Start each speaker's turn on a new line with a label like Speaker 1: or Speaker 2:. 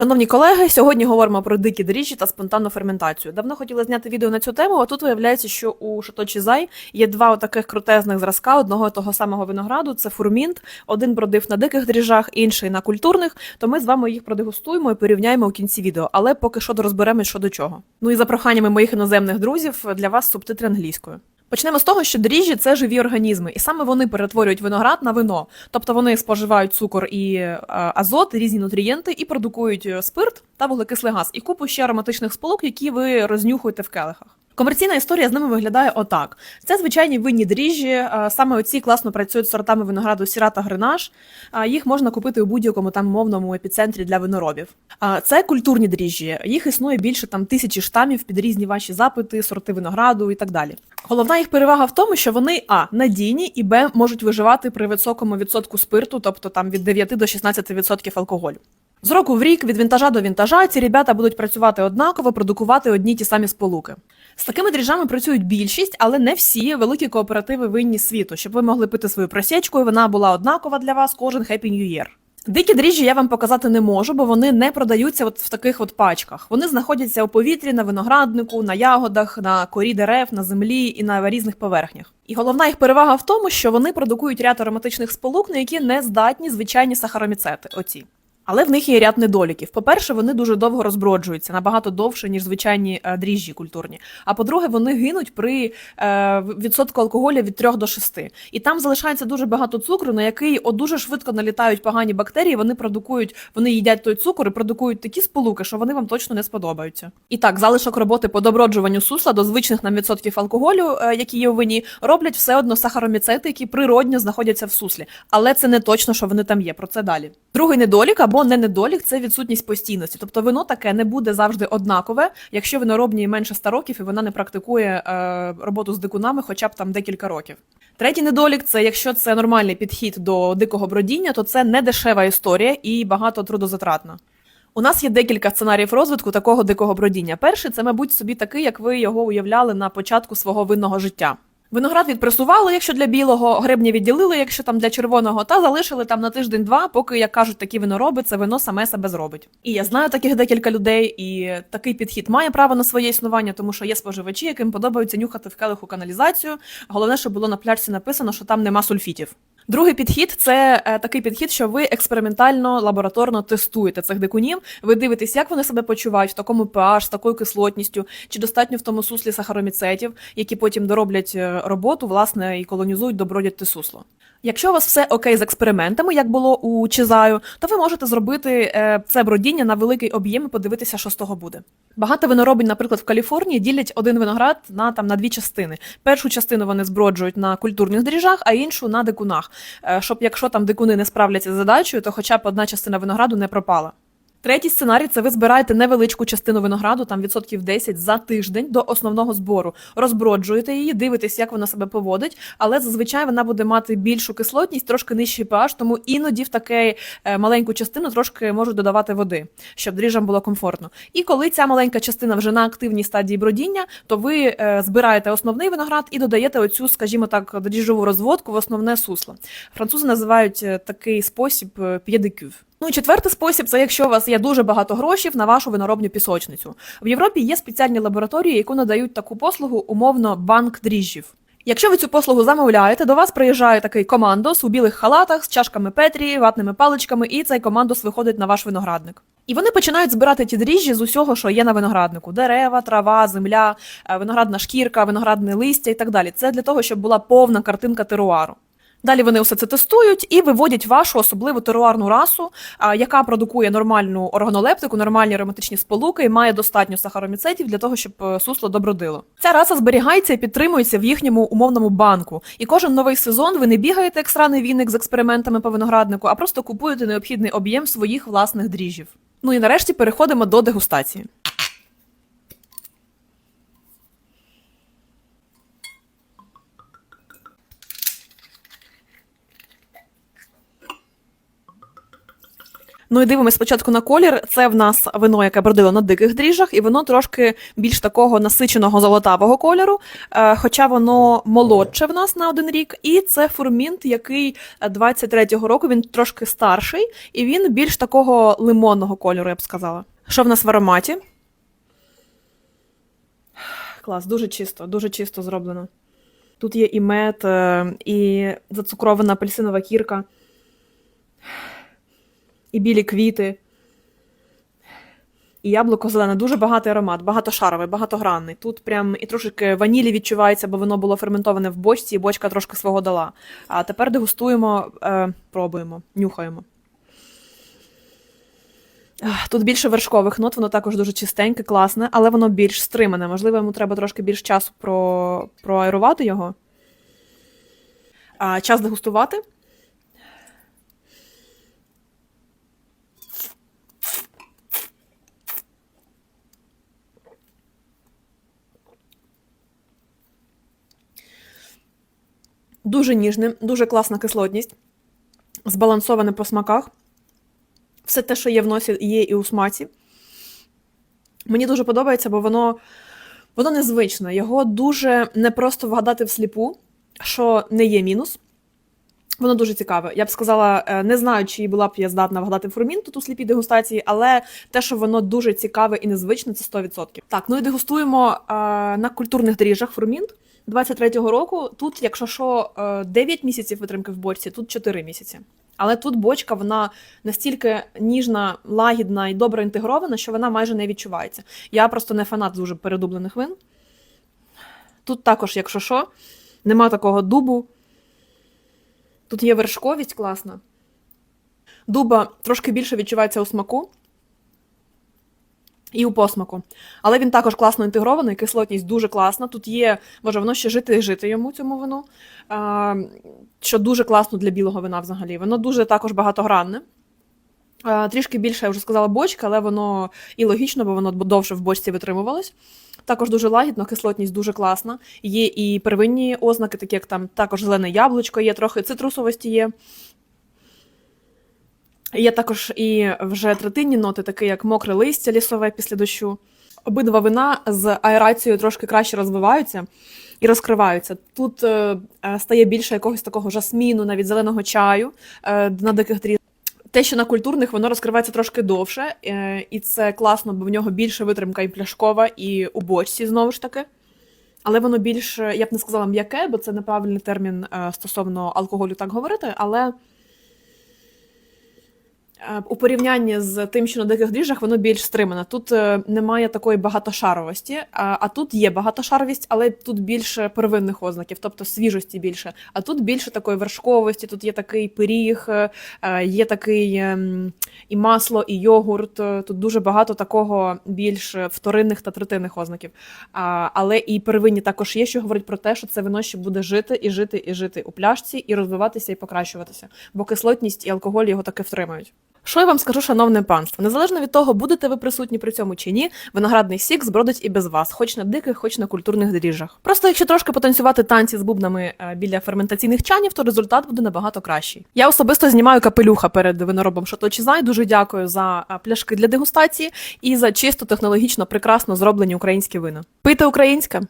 Speaker 1: Шановні колеги, сьогодні говоримо про дикі дріжджі та спонтанну ферментацію. Давно хотіла зняти відео на цю тему, а тут виявляється, що у Шаточі Зай є два таких крутезних зразка одного того самого винограду. Це фурмінт. Один бродив на диких дріжджах, інший на культурних. То ми з вами їх продегустуємо і порівняємо у кінці відео. Але поки що розберемо, що до чого. Ну і за проханнями моїх іноземних друзів для вас субтитри англійською. Почнемо з того, що дріжджі це живі організми, і саме вони перетворюють виноград на вино. Тобто вони споживають цукор і е, азот, різні нутрієнти, і продукують е, спирт та вуглекислий газ, і купу ще ароматичних сполук, які ви рознюхуєте в келихах. Комерційна історія з ними виглядає отак: це звичайні винні дріжджі. е, Саме оці класно працюють сортами винограду сіра та гренаж. Їх можна купити у будь-якому там мовному епіцентрі для виноробів. Це культурні дріжджі. Їх існує більше там тисячі штамів під різні ваші запити, сорти винограду і так далі. Головна їх перевага в тому, що вони а надійні і б можуть виживати при високому відсотку спирту, тобто там від 9 до 16% алкоголю. З року в рік від вінтажа до вінтажа ці ребята будуть працювати однаково, продукувати одні ті самі сполуки. З такими дріжджами працюють більшість, але не всі великі кооперативи винні світу, щоб ви могли пити свою просічку, і вона була однакова для вас кожен Happy New Year. Дикі дріжджі я вам показати не можу, бо вони не продаються от в таких от пачках. Вони знаходяться у повітрі, на винограднику, на ягодах, на корі дерев, на землі і на різних поверхнях. І головна їх перевага в тому, що вони продукують ряд ароматичних сполук, на які не здатні звичайні сахароміцети. Оці. Але в них є ряд недоліків. По-перше, вони дуже довго розброджуються, набагато довше, ніж звичайні е, дріжджі культурні. А по-друге, вони гинуть при е, відсотку алкоголю від 3 до 6. І там залишається дуже багато цукру, на який от дуже швидко налітають погані бактерії. Вони продукують, вони їдять той цукор і продукують такі сполуки, що вони вам точно не сподобаються. І так, залишок роботи по доброджуванню сусла до звичних нам відсотків алкоголю, е, які є у вині, роблять все одно сахароміцети, які природньо знаходяться в суслі. Але це не точно, що вони там є. Про це далі. Другий недолік або не недолік це відсутність постійності. Тобто вино таке не буде завжди однакове, якщо виноробній менше 100 років і вона не практикує е, роботу з дикунами, хоча б там декілька років. Третій недолік це якщо це нормальний підхід до дикого бродіння, то це не дешева історія і багато трудозатратна. У нас є декілька сценаріїв розвитку такого дикого бродіння. Перший це, мабуть, собі такий, як ви його уявляли на початку свого винного життя. Виноград відпресували, якщо для білого, гребня відділили, якщо там для червоного, та залишили там на тиждень-два, поки, як кажуть, такі винороби, це вино саме себе зробить. І я знаю таких декілька людей, і такий підхід має право на своє існування, тому що є споживачі, яким подобається нюхати в келиху каналізацію. Головне, щоб було на пляшці написано, що там нема сульфітів. Другий підхід це е, такий підхід, що ви експериментально лабораторно тестуєте цих дикунів. Ви дивитесь, як вони себе почувають в такому pH, з такою кислотністю, чи достатньо в тому суслі сахароміцетів, які потім дороблять е, роботу, власне, і колонізують, добродять те сусло. Якщо у вас все окей з експериментами, як було у Чизаю, то ви можете зробити е, це бродіння на великий об'єм і подивитися, що з того буде. Багато виноробень, наприклад, в Каліфорнії ділять один виноград на там на дві частини. Першу частину вони зброджують на культурних дріжах, а іншу на дикунах. Е, щоб якщо там дикуни не справляться з задачею, то хоча б одна частина винограду не пропала. Третій сценарій це ви збираєте невеличку частину винограду, там відсотків 10 за тиждень до основного збору. Розброджуєте її, дивитесь, як вона себе поводить, але зазвичай вона буде мати більшу кислотність, трошки нижчий pH, тому іноді в таке е, маленьку частину трошки можуть додавати води, щоб дріжджам було комфортно. І коли ця маленька частина вже на активній стадії бродіння, то ви е, збираєте основний виноград і додаєте оцю, скажімо так, дріжджову розводку в основне сусло. Французи називають е, такий спосіб п'єдикюв. Ну і четвертий спосіб це якщо у вас є дуже багато грошей на вашу виноробню пісочницю. В Європі є спеціальні лабораторії, які надають таку послугу, умовно банк дріжджів. Якщо ви цю послугу замовляєте, до вас приїжджає такий командос у білих халатах з чашками Петрі, ватними паличками, і цей командос виходить на ваш виноградник. І вони починають збирати ті дріжджі з усього, що є на винограднику: дерева, трава, земля, е, виноградна шкірка, виноградне листя і так далі. Це для того, щоб була повна картинка теруару. Далі вони все це тестують і виводять вашу особливу теруарну расу, яка продукує нормальну органолептику, нормальні ароматичні сполуки і має достатньо сахароміцетів для того, щоб е, сусло добродило. Ця раса зберігається і підтримується в їхньому умовному банку. І кожен новий сезон ви не бігаєте як сраний віник з експериментами по винограднику, а просто купуєте необхідний об'єм своїх власних дріжджів. Ну і нарешті переходимо до дегустації. Ну і дивимось спочатку на колір. Це в нас вино, яке бродило на диких дріжджах, і воно трошки більш такого насиченого золотавого кольору, е, хоча воно молодше в нас на один рік. І це фурмінт, який е, 23-го року він трошки старший, і він більш такого лимонного кольору, я б сказала. Що в нас в ароматі? Клас, дуже чисто, дуже чисто зроблено. Тут є і мед, е, і зацукрована апельсинова кірка, і білі квіти, і яблуко зелене. Дуже багатий аромат, багатошаровий, багатогранний. Тут прям і трошки ванілі відчувається, бо воно було ферментоване в бочці, і бочка трошки свого дала. А тепер дегустуємо, е, пробуємо, нюхаємо. Тут більше вершкових нот, воно також дуже чистеньке, класне, але воно більш стримане. Можливо, йому треба трошки більш часу про... проаерувати його. А, час дегустувати. Дуже ніжне, дуже класна кислотність, збалансоване по смаках. Все те, що є в носі, є і у смаці. Мені дуже подобається, бо воно, воно незвичне. Його дуже непросто вгадати всліпу, що не є мінус. Воно дуже цікаве. Я б сказала, е, не знаю, чи була б я здатна вгадати фурмін тут у сліпій дегустації, але те, що воно дуже цікаве і незвичне, це 100%. Так, ну і дегустуємо е, на культурних доріжжах фурмінт 23-го року. Тут, якщо що, е, 9 місяців витримки в бочці, тут 4 місяці. Але тут бочка вона настільки ніжна, лагідна і добре інтегрована, що вона майже не відчувається. Я просто не фанат дуже передублених вин. Тут також, якщо що, нема такого дубу. Тут є вершковість класна. Дуба трошки більше відчувається у смаку і у посмаку. Але він також класно інтегрований, кислотність дуже класна. Тут є, може, воно ще жити і жити йому цьому вину, що дуже класно для білого вина взагалі. Воно дуже також багатогранне. Трішки більше, я вже сказала, бочка, але воно і логічно, бо воно довше в бочці витримувалось. Також дуже лагідно, кислотність дуже класна. Є і первинні ознаки, такі як там також зелене яблучко, є трохи цитрусовості є. Є також і вже третинні ноти, такі як мокре листя лісове після дощу. Обидва вина з аерацією трошки краще розвиваються і розкриваються. Тут е, е, стає більше якогось такого жасміну, навіть зеленого чаю е, на диких дріжджах. Те, що на культурних воно розкривається трошки довше, е, і це класно, бо в нього більше витримка і пляшкова, і у бочці знову ж таки. Але воно більш, я б не сказала м'яке, бо це неправильний термін е, стосовно алкоголю так говорити, але у порівнянні з тим, що на диких дріжджах, воно більш стримане. Тут е, немає такої багатошаровості, а, а тут є багатошаровість, але тут більше первинних ознаків, тобто свіжості більше. А тут більше такої вершковості, тут є такий пиріг, е, е, є такий ем, і масло, і йогурт. Е, Тут дуже багато такого більш вторинних та третинних ознаків. Але і первинні також є, що говорить про те, що це вино ще буде жити і жити і жити у пляшці, і розвиватися і покращуватися. Бо кислотність і алкоголь його таки втримають. Що я вам скажу, шановне панство? Незалежно від того, будете ви присутні при цьому чи ні, виноградний сік збродить і без вас, хоч на диких, хоч на культурних доріжжах. Просто якщо трошки потанцювати танці з бубнами е, біля ферментаційних чанів, то результат буде набагато кращий. Я особисто знімаю капелюха перед виноробом Шато Чізай. Дуже дякую за е, пляшки для дегустації і за чисто технологічно прекрасно зроблені українські вина. Пийте українське!